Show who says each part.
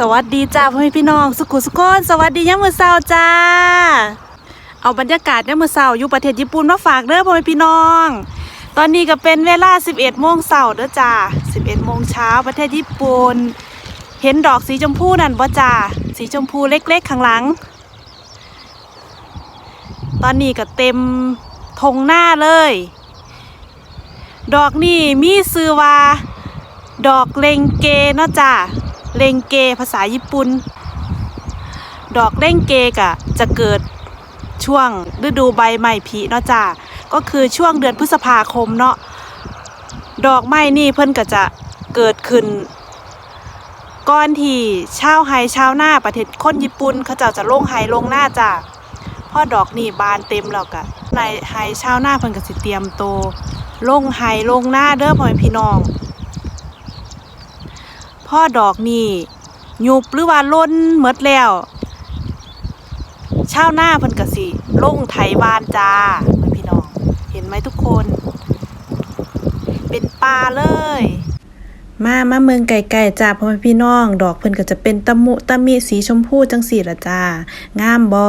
Speaker 1: สวัสดีจ้าพ่อแม่พี่น้องสุขุสุขนสวัสดียามมื้อเช้าจ้า เอาบรรยากาศยามมื้อเช้าอยู่ประเทศญี่ปุ่นมาฝากเด้อพ่อแม่พี่น้อง ตอนนี้ก็เป็นเวลา 11โมงเช้าเด้อจ้า11โมงเช้าประเทศญี่ปุ่นเห็นดอกสีชมพูนั่นบ่จ้าสีชมพูเล็กๆข้างหลัง ตอนนี้ก็เต็มทงหน้าเลย ดอกนี่มีชื่อว่า ดอกเลงเกเนาะจ้า เลงเกภาษาญี่ปุ่น ดอกเลงเกกะจะเกิดช่วงฤดูใบไม้ผลิเนาะจ้าก็คือช่วงเดือนพฤษภาคมเนาะดอกไม้นี่เพิ่นก็จะเกิดขึ้นก่อนที่ชาวไฮชาวนาประเทศคนญี่ปุ่นเขาเจ้าจะลงไฮลงหน้าจ้าพอดอกนี่บานเต็มแล้วกะในไฮชาวนาเพิ่นก็สิเตรียมโตลงไฮลงหน้าเด้อพ่อแม่พี่น้อง พ่อดอกนี่หยุบหรือว่าล้นหมดแล้วเชาวนาเพิ่นก็สิลงไถวานจ้าพี่น้อง เห็นไหมทุกคน เป็นป่าเลย มามาเมืองไก่ๆจ้าพ่อพี่น้อง ดอกเพิ่นก็จะเป็นตะมุตะมิสีชมพูจังสีละจ้างามบ่